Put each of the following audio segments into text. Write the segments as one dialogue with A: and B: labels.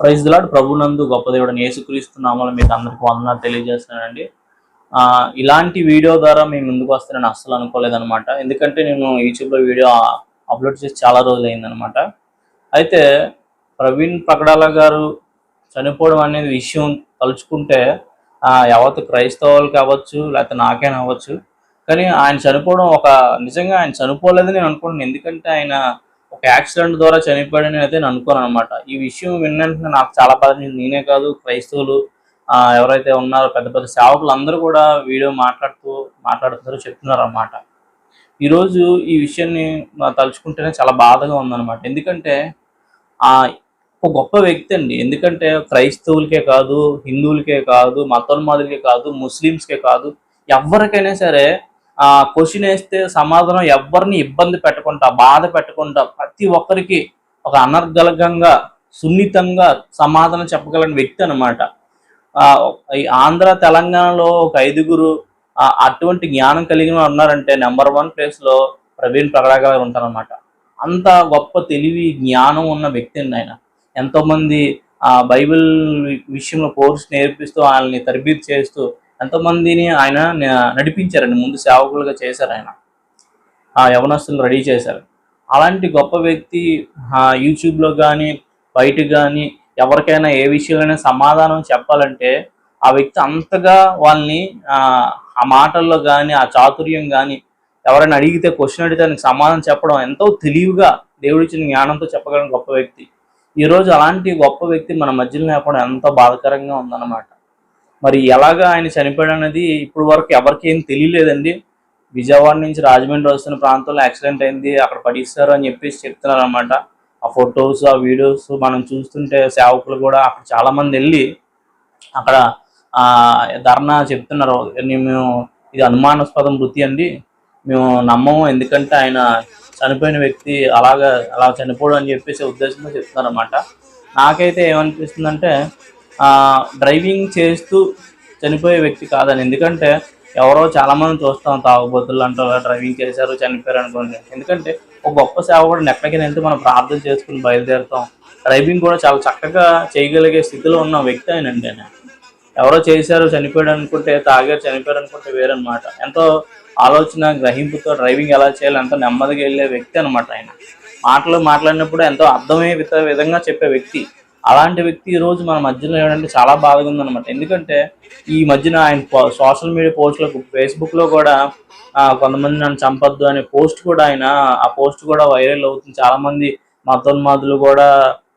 A: Praise దిలాడ్ ప్రభునందు గొప్ప దేవుడు యేసుక్రీస్తు నామలు మీకు అందరికి వందనాలు తెలియజేస్తున్నానండి. ఇలాంటి వీడియో ద్వారా మేము ముందుకు వస్తానని అస్సలు అనుకోలేదనమాట ఎందుకంటే నేను యూట్యూబ్లో వీడియో అప్లోడ్ చేసి చాలా రోజులు అయిందనమాట అయితే ప్రవీణ్ పగడాల గారు చనిపోవడం అనేది విషయం తలుచుకుంటే ఆ, యావత్ క్రైస్తవులు కావచ్చు లేకపోతే నాకైనా అవ్వచ్చు. కానీ ఆయన చనిపోవడం ఒక నిజంగా ఆయన చనిపోలేదని నేను అనుకుంటున్నాను. ఎందుకంటే ఆయన యాక్సిడెంట్ ద్వారా చనిపోయాడని అయితే నేను అనుకోను అనమాట ఈ విషయం విన్నంటే నాకు చాలా బాధ నేనే కాదు క్రైస్తవులు ఎవరైతే ఉన్నారో పెద్ద పెద్ద సేవకులు అందరూ కూడా వీడియో మాట్లాడుతూ మాట్లాడుతున్నారు చెప్తున్నారు అనమాట ఈరోజు ఈ విషయాన్ని తలుచుకుంటేనే చాలా బాధగా ఉందన్నమాట. ఎందుకంటే ఒక గొప్ప వ్యక్తి అండి. ఎందుకంటే క్రైస్తవులకే కాదు హిందువులకే కాదు మతోన్మాదులకే కాదు ముస్లిమ్స్కే కాదు ఎవరికైనా సరే ఆ క్వశ్చన్ వేస్తే సమాధానం ఎవరిని ఇబ్బంది పెట్టకుండా బాధ పెట్టకుండా ప్రతి ఒక్కరికి ఒక అనర్గలకంగా సున్నితంగా సమాధానం చెప్పగలని వ్యక్తి అనమాట ఈ ఆంధ్ర తెలంగాణలో ఒక ఐదుగురు అటువంటి జ్ఞానం కలిగిన ఉన్నారంటే నెంబర్ వన్ ప్లేస్లో ప్రవీణ్ ప్రగడా గారు అంత గొప్ప తెలివి జ్ఞానం ఉన్న వ్యక్తి అండి ఆయన. ఎంతోమంది బైబిల్ విషయంలో కోర్స్ నేర్పిస్తూ వాళ్ళని తరబీదు చేస్తూ ఎంతో మందిని ఆయన నడిపించారండి. ముందు సేవకులుగా చేశారు ఆయన. ఆ యవనస్తులను రెడీ చేశారు. అలాంటి గొప్ప వ్యక్తి ఆ, యూట్యూబ్లో కానీ బయట కానీ ఎవరికైనా ఏ విషయంలోనే సమాధానం చెప్పాలంటే ఆ వ్యక్తి అంతగా వాళ్ళని ఆ, మాటల్లో కానీ ఆ చాతుర్యం కానీ ఎవరైనా అడిగితే క్వశ్చన్ అడిగితే దానికి సమాధానం చెప్పడం ఎంతో తెలివిగా దేవుడిచ్చిన జ్ఞానంతో చెప్పగలిగిన గొప్ప వ్యక్తి. ఈ రోజు అలాంటి గొప్ప వ్యక్తి మన మధ్యలో లేకపోవడం ఎంతో బాధాకరంగా ఉందన్నమాట. మరి ఎలాగా ఆయన చనిపోయాడు అనేది ఇప్పుడు వరకు ఎవరికి ఏం తెలియలేదండి. విజయవాడ నుంచి రాజమండ్రి వస్తున్న ప్రాంతంలో యాక్సిడెంట్ అయింది అక్కడ పడిస్తారు అని చెప్పేసి చెప్తున్నారు అనమాట ఆ ఫొటోస్ ఆ వీడియోస్ మనం చూస్తుంటే సేవకులు కూడా అక్కడ చాలామంది వెళ్ళి అక్కడ ధర్నా చెప్తున్నారు. మేము ఇది అనుమానాస్పదం వృత్తి అండి. మేము నమ్మము. ఎందుకంటే ఆయన చనిపోయిన వ్యక్తి అలాగా అలా చనిపోవడం అని చెప్పేసి ఉద్దేశంతో చెప్తున్నారు అనమాట నాకైతే ఏమనిపిస్తుందంటే డ్రైవింగ్ చేస్తూ చనిపోయే వ్యక్తి కాదని. ఎందుకంటే ఎవరో చాలా మంది చూస్తాం తాగుబోతులు అంటారు డ్రైవింగ్ చేశారు చనిపోయారు అనుకోండి. ఎందుకంటే ఒక గొప్ప సేవకుడిని ఎక్కడికి వెళ్తే మనం ప్రార్థన చేసుకుని బయలుదేరుతాం. డ్రైవింగ్ కూడా చాలా చక్కగా చేయగలిగే స్థితిలో ఉన్న వ్యక్తి ఆయనండి ఆయన. ఎవరో చేశారు చనిపోయాడు అనుకుంటే తాగారు చనిపోయారు అనుకుంటే వేరనమాట ఎంతో ఆలోచన గ్రహింపుతో డ్రైవింగ్ ఎలా చేయాలి ఎంతో నెమ్మదిగా వెళ్ళే వ్యక్తి అనమాట ఆయన. మాటలు మాట్లాడినప్పుడు ఎంతో అర్థమయ్యే విధంగా చెప్పే వ్యక్తి. అలాంటి వ్యక్తి ఈ రోజు మన మధ్యలో ఏమంటే చాలా బాధగా ఉందన్నమాట. ఎందుకంటే ఈ మధ్యన ఆయన సోషల్ మీడియా పోస్టులకు ఫేస్బుక్లో కూడా కొంతమంది నన్ను చంపొద్దు అనే పోస్ట్ కూడా ఆయన ఆ పోస్ట్ కూడా వైరల్ అవుతుంది. చాలా మంది మతోన్మాదులు కూడా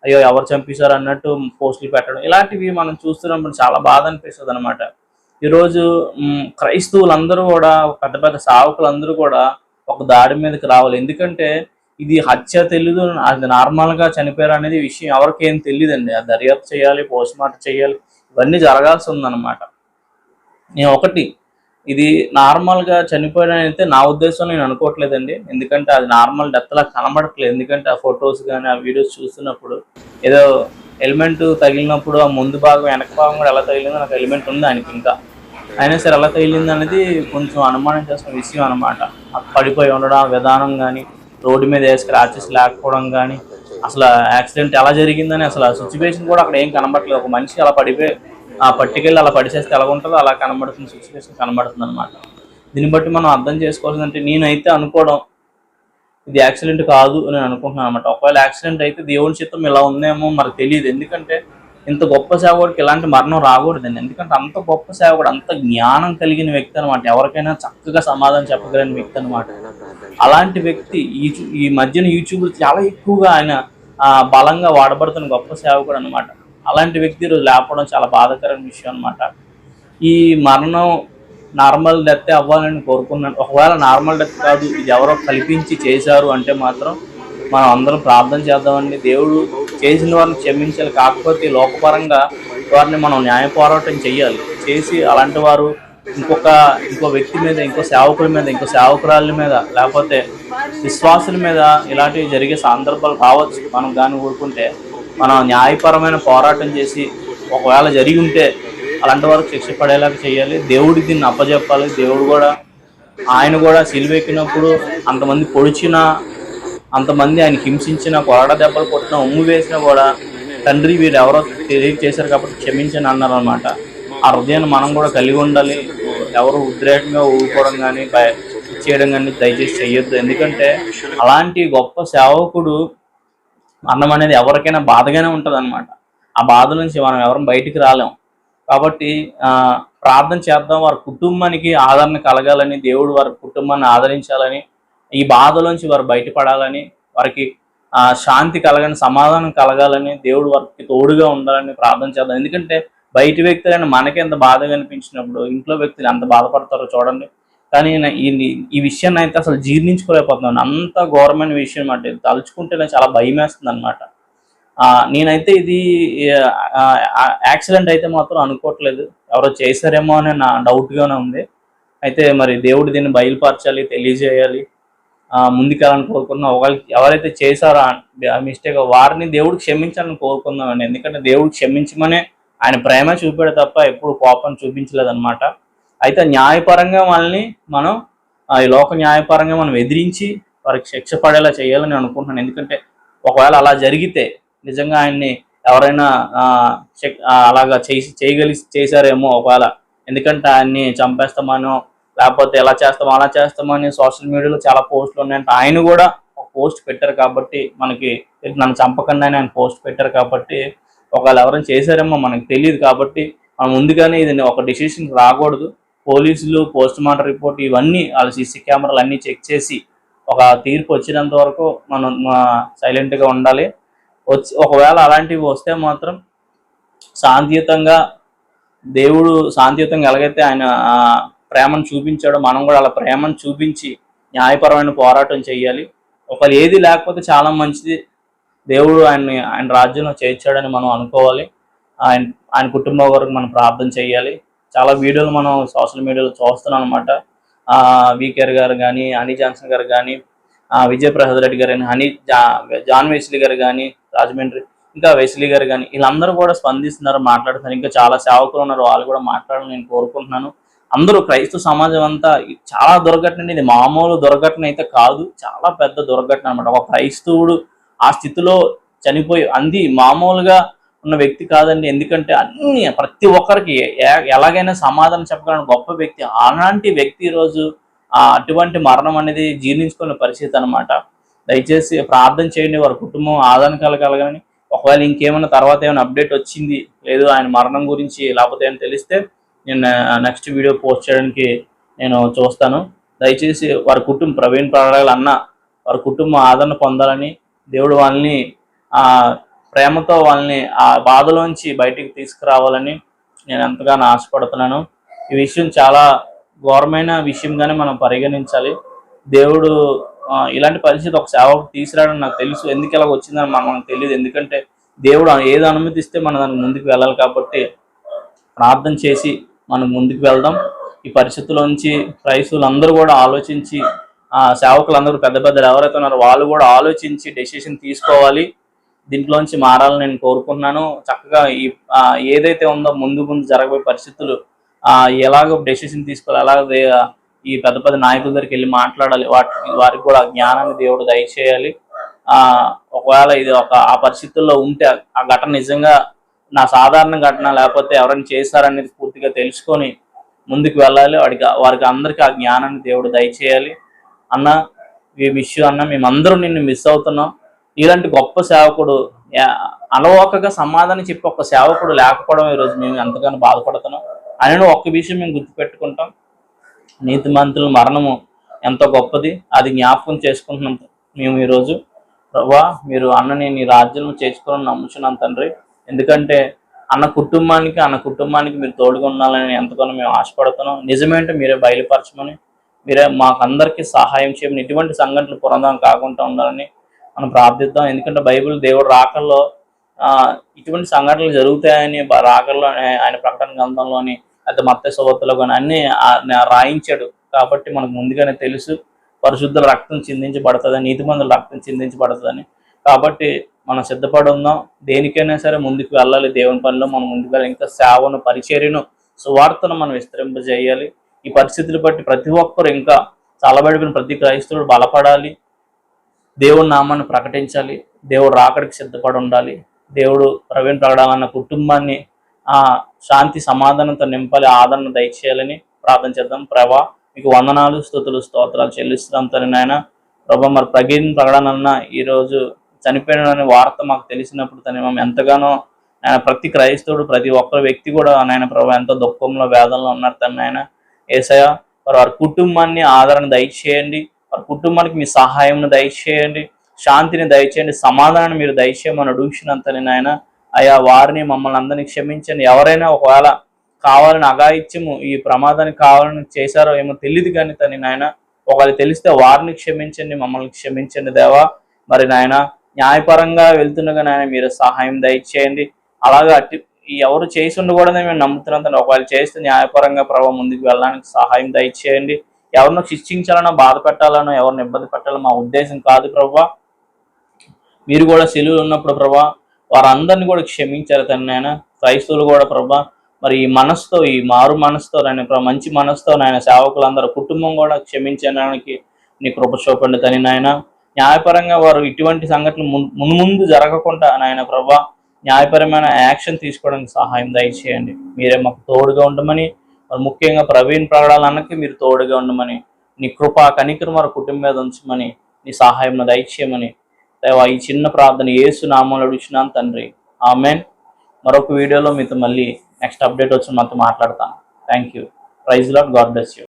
A: అయ్యో ఎవరు చంపేశారు? అన్నట్టు పోస్టులు పెట్టడం. ఇలాంటివి మనం చూస్తున్నప్పుడు చాలా బాధ అనిపిస్తుంది అనమాట ఈరోజు క్రైస్తవులందరూ కూడా పెద్ద పెద్ద సావకులందరూ కూడా ఒక దాడి మీదకి రావాలి. ఎందుకంటే ఇది హత్య తెలియదు అది నార్మల్గా చనిపోయారు అనేది విషయం ఎవరికి ఏం తెలియదండి అది దర్యాప్తు చేయాలి పోస్ట్ మార్టం చేయాలి ఇవన్నీ జరగాల్సి ఉందన్నమాట నేను ఒకటి ఇది నార్మల్గా చనిపోయాడని అయితే నా ఉద్దేశం నేను అనుకోవట్లేదండి. ఎందుకంటే అది నార్మల్ డెత్లా కనబడట్లేదు. ఎందుకంటే ఆ ఫొటోస్ కానీ ఆ వీడియోస్ చూస్తున్నప్పుడు ఏదో ఎలిమెంట్ తగిలినప్పుడు ఆ ముందు భాగం వెనక భాగం కూడా ఎలా తగిలిందో నాకు ఎలిమెంట్ ఉంది ఆయనకి ఇంకా. అయినా సరే ఎలా తగిలింది అనేది కొంచెం అనుమానం చేసిన విషయం అనమాట పడిపోయి ఉండడం విధానం కానీ రోడ్డు మీద ఏ స్క్రాచెస్ లేకపోవడం కానీ అసలు యాక్సిడెంట్ ఎలా జరిగిందని అసలు సిచ్యువేషన్ కూడా అక్కడ ఏం కనబడట్లేదు. ఒక మనిషి అలా పడిపోయి ఆ పట్టుకెళ్ళి అలా పడిచేస్తే ఎలా ఉంటుందో అలా కనబడుతుంది సిచ్యువేషన్ కనబడుతుంది అనమాట దీన్ని బట్టి మనం అర్థం చేసుకోవాల్సిందంటే నేనైతే అనుకోవడం ఇది యాక్సిడెంట్ కాదు అని నేను అనుకుంటున్నాను అనమాట ఒకవేళ యాక్సిడెంట్ అయితే దేవుని చిత్తం ఇలా ఉందేమో మరి తెలియదు. ఎందుకంటే ఇంత గొప్ప సేవకుడికి ఇలాంటి మరణం రాకూడదండి. ఎందుకంటే అంత గొప్ప సేవకుడు అంత జ్ఞానం కలిగిన వ్యక్తి అనమాట ఎవరికైనా చక్కగా సమాధానం చెప్పగలిగిన వ్యక్తి అనమాట అలాంటి వ్యక్తి ఈ ఈ మధ్యన యూట్యూబ్లో చాలా ఎక్కువగా ఆయన బలంగా వాడబడుతున్న గొప్ప సేవకుడు అనమాట అలాంటి వ్యక్తి ఈరోజు లేకపోవడం చాలా బాధాకరమైన విషయం అనమాట ఈ మరణం నార్మల్ డెత్ అవ్వాలని కోరుకున్నాను ఒకవేళ నార్మల్ డెత్ కాదు ఇది ఎవరో కల్పించి చేశారు అంటే మాత్రం మనం అందరం ప్రార్థన చేద్దామండి. దేవుడు చేసిన వారిని క్షమించాలి. కాకపోతే లోకపరంగా వారిని మనం న్యాయ పోరాటం చేయాలి. చేసి అలాంటి వారు ఇంకొక ఇంకో వ్యక్తి మీద ఇంకో సేవకుల మీద ఇంకో సేవకురాళ్ళ మీద లేకపోతే విశ్వాసుల మీద ఇలాంటివి జరిగే సందర్భాలు కావచ్చు. మనం దాన్ని ఊరుకుంటే మనం న్యాయపరమైన పోరాటం చేసి ఒకవేళ జరిగి ఉంటే అలాంటి వరకు శిక్ష పడేలాగా చేయాలి. దేవుడి దీన్ని అప్పజెప్పాలి. దేవుడు కూడా ఆయన కూడా సిలువెక్కినప్పుడు అంతమంది పొడిచిన అంతమంది ఆయన హింసించిన కొరడ దెబ్బలు కొట్టిన ఉమ్ము వేసినా కూడా తండ్రి వీరు ఎవరో తెలియజేశారు కాబట్టి క్షమించని అన్నారు అనమాట ఆ హృదయాన్ని మనం కూడా కలిగి ఉండాలి. ఎవరు ఉద్రేకంగా ఊరుకోవడం కానీ చేయడం కానీ దయచేసి చెయ్యొద్దు. ఎందుకంటే అలాంటి గొప్ప సేవకుడు అన్నం అనేది ఎవరికైనా బాధగానే ఉంటుంది అనమాట ఆ బాధ నుంచి మనం ఎవరం బయటికి రాలేం. కాబట్టి ప్రార్థన చేద్దాం. వారి కుటుంబానికి ఆదరణ కలగాలని దేవుడు వారి కుటుంబాన్ని ఆదరించాలని ఈ బాధలోంచి వారు బయటపడాలని వారికి శాంతి కలగని సమాధానం కలగాలని దేవుడు వారికి తోడుగా ఉండాలని ప్రార్థన చేద్దాం. ఎందుకంటే బయట వ్యక్తులైన మనకి ఎంత బాధగా అనిపించినప్పుడు ఇంట్లో వ్యక్తులు ఎంత బాధపడతారో చూడండి. కానీ ఈ ఈ విషయాన్ని అయితే అసలు జీర్ణించుకోలేకపోతున్నాను. అంత ఘోరమైన విషయం అంటే తలుచుకుంటే నాకు చాలా భయం వేస్తుంది అనమాట నేనైతే ఇది యాక్సిడెంట్ అయితే మాత్రం అనుకోవట్లేదు. ఎవరో చేశారేమో అని నా డౌట్గానే ఉంది. అయితే మరి దేవుడు దీన్ని బయలుపరచాలి తెలియజేయాలి. ముందుకెళ్ళాలని కోరుకున్నాం ఒకవేళ ఎవరైతే చేశారో మిస్టేక్ వారిని దేవుడు క్షమించాలని కోరుకుందామండి ఎందుకంటే దేవుడు క్షమించమనే ఆయన ప్రేమ చూపాడు తప్ప ఎప్పుడు కోపం చూపించలేదన్నమాట. అయితే న్యాయపరంగా వాళ్ళని మనం ఈ లోక న్యాయపరంగా మనం ఎదిరించి వారికి శిక్ష పడేలా చేయాలని అనుకుంటున్నాను. ఎందుకంటే ఒకవేళ అలా జరిగితే నిజంగా ఆయన్ని ఎవరైనా అలాగా చేసి చేయగలి చేశారేమో ఒకవేళ. ఎందుకంటే ఆయన్ని చంపేస్తామనో లేకపోతే ఎలా చేస్తామో అలా చేస్తామని సోషల్ మీడియాలో చాలా పోస్టులు ఉన్నాయంటే ఆయన కూడా ఒక పోస్ట్ పెట్టారు కాబట్టి మనకి నన్ను చంపకుండా ఆయన పోస్ట్ పెట్టారు కాబట్టి ఒకవేళ ఎవరైనా చేశారేమో మనకు తెలియదు కాబట్టి మనం ముందుగానే ఇది ఒక డిసిషన్ రాకూడదు. పోలీసులు పోస్ట్ మార్టం రిపోర్ట్ ఇవన్నీ వాళ్ళ సీసీ కెమెరాలు అన్నీ చెక్ చేసి ఒక తీర్పు వచ్చినంత వరకు మనం సైలెంట్గా ఉండాలి. వచ్చి ఒకవేళ అలాంటివి వస్తే మాత్రం శాంతియుతంగా దేవుడు శాంతియుతంగా ఎలాగైతే ఆయన ప్రేమను చూపించాడో మనం కూడా అలా ప్రేమను చూపించి న్యాయపరమైన పోరాటం చేయాలి. ఒకవేళ ఏది లేకపోతే చాలా మంచిది. దేవుడు ఆయన్ని ఆయన రాజ్యంలో చేర్చాడని మనం అనుకోవాలి. ఆయన ఆయన కుటుంబం వరకు మనం ప్రార్థన చేయాలి. చాలా వీడియోలు మనం సోషల్ మీడియాలో చూస్తున్నాం అనమాట వికేఆర్ గారు కానీ హనీ జాన్సన్ గారు కానీ విజయప్రసాద్ రెడ్డి గారు కానీ హనీ జా జాన్ వెస్లీ గారు కానీ రాజమండ్రి ఇంకా వెస్లీ గారు కానీ వీళ్ళందరూ కూడా స్పందిస్తున్నారు మాట్లాడుతున్నారు. ఇంకా చాలా సేవకులు ఉన్నారు. వాళ్ళు కూడా మాట్లాడాలని నేను కోరుకుంటున్నాను. అందరూ క్రైస్తవ సమాజం అంతా చాలా దుర్ఘటన ఇది మామూలు దుర్ఘటన అయితే కాదు. చాలా పెద్ద దుర్ఘటన అనమాట ఒక క్రైస్తవుడు ఆ స్థితిలో చనిపోయి అంది మామూలుగా ఉన్న వ్యక్తి కాదండి. ఎందుకంటే అన్ని ప్రతి ఒక్కరికి ఎలాగైనా సమాధానం చెప్పగలిగిన గొప్ప వ్యక్తి అలాంటి వ్యక్తి ఈరోజు అటువంటి మరణం అనేది జీర్ణించుకునే పరిస్థితి అనమాట దయచేసి ప్రార్థన చేయండి. వారి కుటుంబం ఆదరణ కలగాలని ఒకవేళ ఇంకేమైనా తర్వాత ఏమైనా అప్డేట్ వచ్చింది లేదు ఆయన మరణం గురించి లేకపోతే ఏమైనా తెలిస్తే నేను నెక్స్ట్ వీడియో పోస్ట్ చేయడానికి నేను చూస్తాను. దయచేసి వారి కుటుంబం ప్రవీణ్ పడాలి అన్న వారి కుటుంబం ఆదరణ పొందాలని దేవుడు వాళ్ళని ఆ ప్రేమతో వాళ్ళని ఆ బాధలోంచి బయటికి తీసుకురావాలని నేను ఎంతగానో ఆశపడుతున్నాను. ఈ విషయం చాలా ఘోరమైన విషయంగానే మనం పరిగణించాలి. దేవుడు ఇలాంటి పరిస్థితి ఒక సేవకు తీసుకురావడం నాకు తెలుసు. ఎందుకు ఇలా వచ్చిందని మనకు తెలియదు. ఎందుకంటే దేవుడు ఏది అనుమతిస్తే మనం దానికి ముందుకు వెళ్ళాలి కాబట్టి ప్రార్థన చేసి మనం ముందుకు వెళ్దాం. ఈ పరిస్థితుల్లోంచి క్రైస్తవులు అందరూ కూడా ఆలోచించి సేవకులందరూ పెద్ద పెద్దలు ఎవరైతే ఉన్నారో వాళ్ళు కూడా ఆలోచించి డెసిషన్ తీసుకోవాలి. దీంట్లోంచి మారాలని నేను కోరుకుంటున్నాను. చక్కగా ఈ ఏదైతే ఉందో ముందు ముందు జరగబోయే పరిస్థితులు ఆ, ఎలాగో డెసిషన్ తీసుకోవాలి అలాగే ఈ పెద్ద పెద్ద నాయకుల దగ్గరికి వెళ్ళి మాట్లాడాలి. వాటి వారికి కూడా జ్ఞానాన్ని దేవుడు దయచేయాలి. ఆ ఒకవేళ ఇది ఒక ఆ పరిస్థితుల్లో ఉంటే ఆ ఘటన నిజంగా నా సాధారణ ఘటన లేకపోతే ఎవరైనా చేశారనేది పూర్తిగా తెలుసుకొని ముందుకు వెళ్ళాలి. వాడికి వారికి అందరికీ ఆ జ్ఞానాన్ని దేవుడు దయచేయాలి. అన్న ఈ విషయం అన్న మేమందరం నిన్ను మిస్ అవుతున్నాం. ఇలాంటి గొప్ప సేవకుడు అలవోకగా సమాధానం చెప్పి ఒక సేవకుడు లేకపోవడం ఈరోజు మేము ఎంతగానో బాధపడుతున్నాం. అని ఒక్క విషయం మేము గుర్తుపెట్టుకుంటాం. నీతిమంతుల మరణము ఎంతో గొప్పది. అది జ్ఞాపకం చేసుకుంటున్నాం మేము ఈరోజు. ప్రభా మీరు అన్నని నీ రాజ్యం చేసుకుని నమ్ముచున్నాం తండ్రి. ఎందుకంటే అన్న కుటుంబానికి అన్న కుటుంబానికి మీరు తోడుగా ఉండాలని ఎంతగానో మేము ఆశపడుతున్నాం. నిజమేంటో మీరే బయలుపరచమని మీరే మాకు అందరికీ సహాయం చేయమని ఎటువంటి సంఘటనలు పురందం కాకుండా ఉండాలని మనం ప్రార్థిద్దాం. ఎందుకంటే బైబిల్ దేవుడు రాకల్లో ఇటువంటి సంఘటనలు జరుగుతాయని రాకల్లో ఆయన- ప్రకటన గ్రంథంలోని అయితే మత్త సోవత్తులో కానీ అన్ని రాయించాడు. కాబట్టి మనకు ముందుగానే తెలుసు పరిశుద్ధుల రక్తం చిందించబడుతుందని నీతిమంతుల రక్తం చిందించబడుతుందని. కాబట్టి మనం సిద్ధపడి ఉందాం. దేనికైనా సరే ముందుకు వెళ్ళాలి దేవుని పనిలో. మనం ముందుకు ఇంకా సేవను పరిచర్యను సువార్తను మనం విస్తరింపజేయాలి. ఈ పరిస్థితులు బట్టి ప్రతి ఒక్కరు ఇంకా చల్లబడిపోయిన ప్రతి క్రైస్తవుడు బలపడాలి. దేవుడి నామాన్ని ప్రకటించాలి. దేవుడు రాకడికి సిద్ధపడి ఉండాలి. దేవుడు ప్రవీణ్ ప్రకటాలన్న కుటుంబాన్ని ఆ శాంతి సమాధానంతో నింపాలి ఆదరణ దయచేయాలని ప్రార్థన చేద్దాం. ప్రభా మీకు వందనాలు స్థుతులు స్తోత్రాలు చెల్లిస్తున్నాం తని నాయన. ప్రభా మరి ప్రవీణ్ ప్రకటన ఈరోజు చనిపోయిన వార్త మాకు తెలిసినప్పుడు తను మేము ఎంతగానో ఆయన ప్రతి క్రైస్తవుడు ప్రతి ఒక్క వ్యక్తి కూడా నాయన ప్రభా ఎంతో దుఃఖంలో వేదనలో ఉన్నారు తను నాయన. ఏసయ వారి వారి కుటుంబాన్ని ఆదరణ దయచేయండి. వారి కుటుంబానికి మీ సహాయం దయచేయండి. శాంతిని దయచేయండి. సమాధానాన్ని మీరు దయచేయమని అడుగుచినంతని నాయన. అయా వారిని మమ్మల్ని అందరినీ క్షమించండి. ఎవరైనా ఒకవేళ కావాలని అగాయిత్యము ఈ ప్రమాదానికి కావాలని చేశారో ఏమో తెలియదు కానీ తని నాయన ఒకవేళ తెలిస్తే వారిని క్షమించండి మమ్మల్ని క్షమించండి దేవా. మరి నాయన న్యాయపరంగా వెళ్తుండగా నాయన మీరు సహాయం దయచేయండి. అలాగా అట్టి ఎవరు చేసి ఉండకూడదని మేము నమ్ముతున్నాం ఒకవేళ చేస్తే న్యాయపరంగా ప్రభావం ముందుకు వెళ్ళడానికి సహాయం దయచేయండి. ఎవరినో శిక్షించాలనో బాధ పెట్టాలనో ఎవరిని ఇబ్బంది పెట్టాలో మా ఉద్దేశం కాదు ప్రభా. మీరు కూడా సెలువులు ఉన్నప్పుడు ప్రభా వారందరిని కూడా క్షమించారు తను నాయన క్రైస్తవులు కూడా ప్రభా మరి ఈ మనసుతో ఈ మారు మనసుతో నాయన మంచి మనసుతో నాయన సేవకులందరూ కుటుంబం కూడా క్షమించడానికి నీ కృప చూపండి తని నాయన. న్యాయపరంగా వారు ఇటువంటి సంఘటనలు మున్- మున్ముందు జరగకుండా నాయన ప్రభా న్యాయపరమైన యాక్షన్ తీసుకోవడానికి సహాయం దయచేయండి. మీరే మాకు తోడుగా ఉండమని మరి ముఖ్యంగా ప్రవీణ్ ప్రగడాలన్నకి మీరు తోడుగా ఉండమని నీ కృప కనికరు వారి కుటుంబం మీద ఉంచమని నీ సహాయం దయచేయమని ఈ చిన్న ప్రార్థన ఏసు నామంలో అడుగుచున్నాను తండ్రి. ఆమెన్. మరొక వీడియోలో మీతో మళ్ళీ నెక్స్ట్ అప్డేట్ వచ్చి మాతో మాట్లాడతాను. Thank you praise Lord God bless you